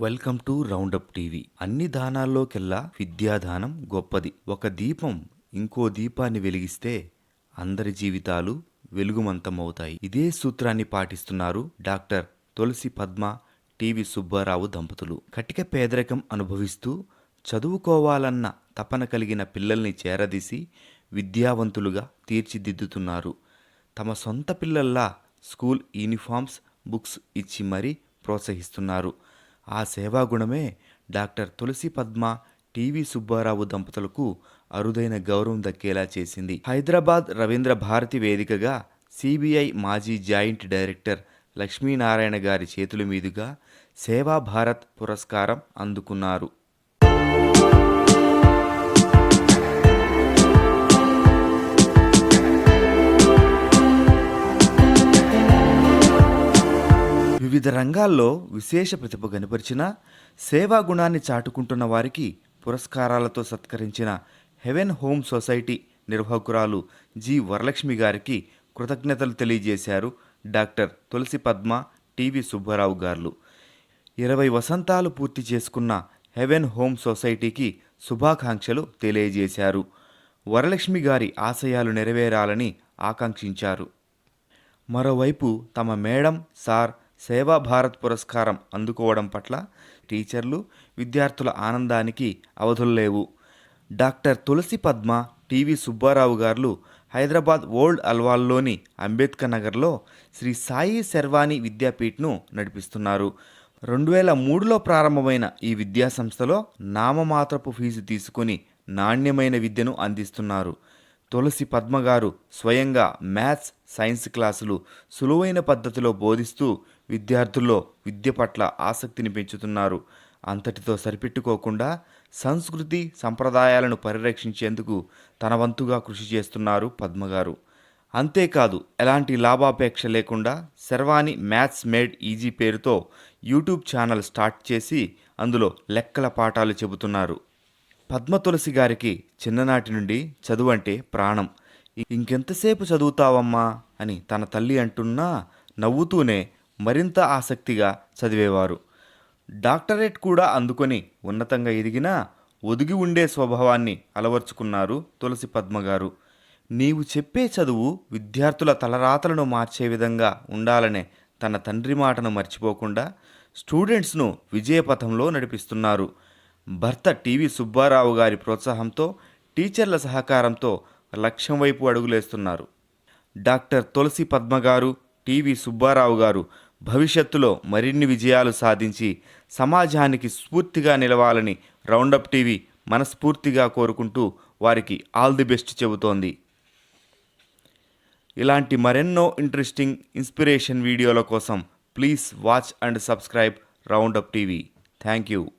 Welcome to round up TV. అన్ని దానాల్లోకెల్లా విద్యాదానం గొప్పది. ఒక దీపం ఇంకో దీపాన్ని వెలిగిస్తే అందరి జీవితాలు వెలుగుమంతమవుతాయి. ఇదే సూత్రాన్ని పాటిస్తున్నారు డాక్టర్ తులసి పద్మ టీవీ సుబ్బారావు దంపతులు. కటిక పేదరికం అనుభవిస్తూ చదువుకోవాలన్న తపన కలిగిన పిల్లల్ని చేరదీసి విద్యావంతులుగా తీర్చిదిద్దుతున్నారు. తమ సొంత పిల్లల్లా స్కూల్ యూనిఫామ్స్ బుక్స్ ఇచ్చి మరీ ప్రోత్సహిస్తున్నారు. ఆ సేవాగుణమే డాక్టర్ తులసి పద్మ టీవీ సుబ్బారావు దంపతులకు అరుదైన గౌరవం దక్కేలా చేసింది. హైదరాబాద్ రవీంద్ర భారతి వేదికగా సిబిఐ మాజీ జాయింట్ డైరెక్టర్ లక్ష్మీనారాయణ గారి చేతుల మీదుగా సేవా భారత్ పురస్కారం అందుకున్నారు. వివిధ రంగాల్లో విశేష ప్రతిభ కనపరిచిన సేవా గుణాన్ని చాటుకుంటున్న వారికి పురస్కారాలతో సత్కరించిన హెవెన్ హోమ్ సొసైటీ నిర్వాహకురాలు జి వరలక్ష్మి గారికి కృతజ్ఞతలు తెలియజేశారు డాక్టర్ తులసి పద్మ టీవీ సుబ్బారావు గారు. ఇరవై వసంతాలు పూర్తి చేసుకున్న హెవెన్ హోమ్ సొసైటీకి శుభాకాంక్షలు తెలియజేశారు. వరలక్ష్మి గారి ఆశయాలు నెరవేరాలని ఆకాంక్షించారు. మరోవైపు తమ మేడం సార్ సేవా భారత్ పురస్కారం అందుకోవడం పట్ల టీచర్లు విద్యార్థుల ఆనందానికి అవధుల్లేవు doctor Tulasi Padma T V Subbarao garu Hyderabad old అల్వాల్లోని Ambedkar నగర్లో శ్రీ సాయి శర్వాణి విద్యాపీఠ్ను నడిపిస్తున్నారు. రెండు వేల మూడులో ప్రారంభమైన ఈ విద్యా సంస్థలో నామమాత్రపు ఫీజు తీసుకుని నాణ్యమైన విద్యను అందిస్తున్నారు. తులసి పద్మగారు స్వయంగా మ్యాథ్స్ సైన్స్ క్లాసులు సులువైన పద్ధతిలో బోధిస్తూ విద్యార్థుల్లో విద్య పట్ల ఆసక్తిని పెంచుతున్నారు. అంతటితో సరిపెట్టుకోకుండా సంస్కృతి సంప్రదాయాలను పరిరక్షించేందుకు తన వంతుగా కృషి చేస్తున్నారు పద్మగారు. అంతేకాదు ఎలాంటి లాభాపేక్ష లేకుండా శర్వాణి మ్యాథ్స్ మేడ్ ఈజీ పేరుతో యూట్యూబ్ ఛానల్ స్టార్ట్ చేసి అందులో లెక్కల పాఠాలు చెబుతున్నారు. పద్మ తులసి గారికి చిన్ననాటి నుండి చదువు అంటే ప్రాణం. ఇంకెంతసేపు చదువుతావమ్మా? అని తన తల్లి అంటున్నా నవ్వుతూనే మరింత ఆసక్తిగా చదివేవారు. డాక్టరేట్ కూడా అందుకొని ఉన్నతంగా ఎదిగినా ఒదిగి ఉండే స్వభావాన్ని అలవర్చుకున్నారు తులసి పద్మ గారు నీవు చెప్పే చదువు విద్యార్థుల తలరాతలను మార్చే విధంగా ఉండాలనే తన తండ్రి మాటను మర్చిపోకుండా స్టూడెంట్స్ను విజయపథంలో నడిపిస్తున్నారు. భర్త టీవీ సుబ్బారావు గారి ప్రోత్సాహంతో టీచర్ల సహకారంతో లక్ష్యం వైపు అడుగులేస్తున్నారు. డాక్టర్ తులసి పద్మ గారు టీవీ సుబ్బారావు గారు భవిష్యత్తులో మరిన్ని విజయాలు సాధించి సమాజానికి స్ఫూర్తిగా నిలవాలని రౌండప్ టీవీ మనస్ఫూర్తిగా కోరుకుంటూ వారికి ఆల్ ది బెస్ట్ చెబుతోంది. ఇలాంటి మరెన్నో ఇంట్రెస్టింగ్ ఇన్స్పిరేషన్ వీడియోల కోసం please watch and subscribe roundup TV. Thank you.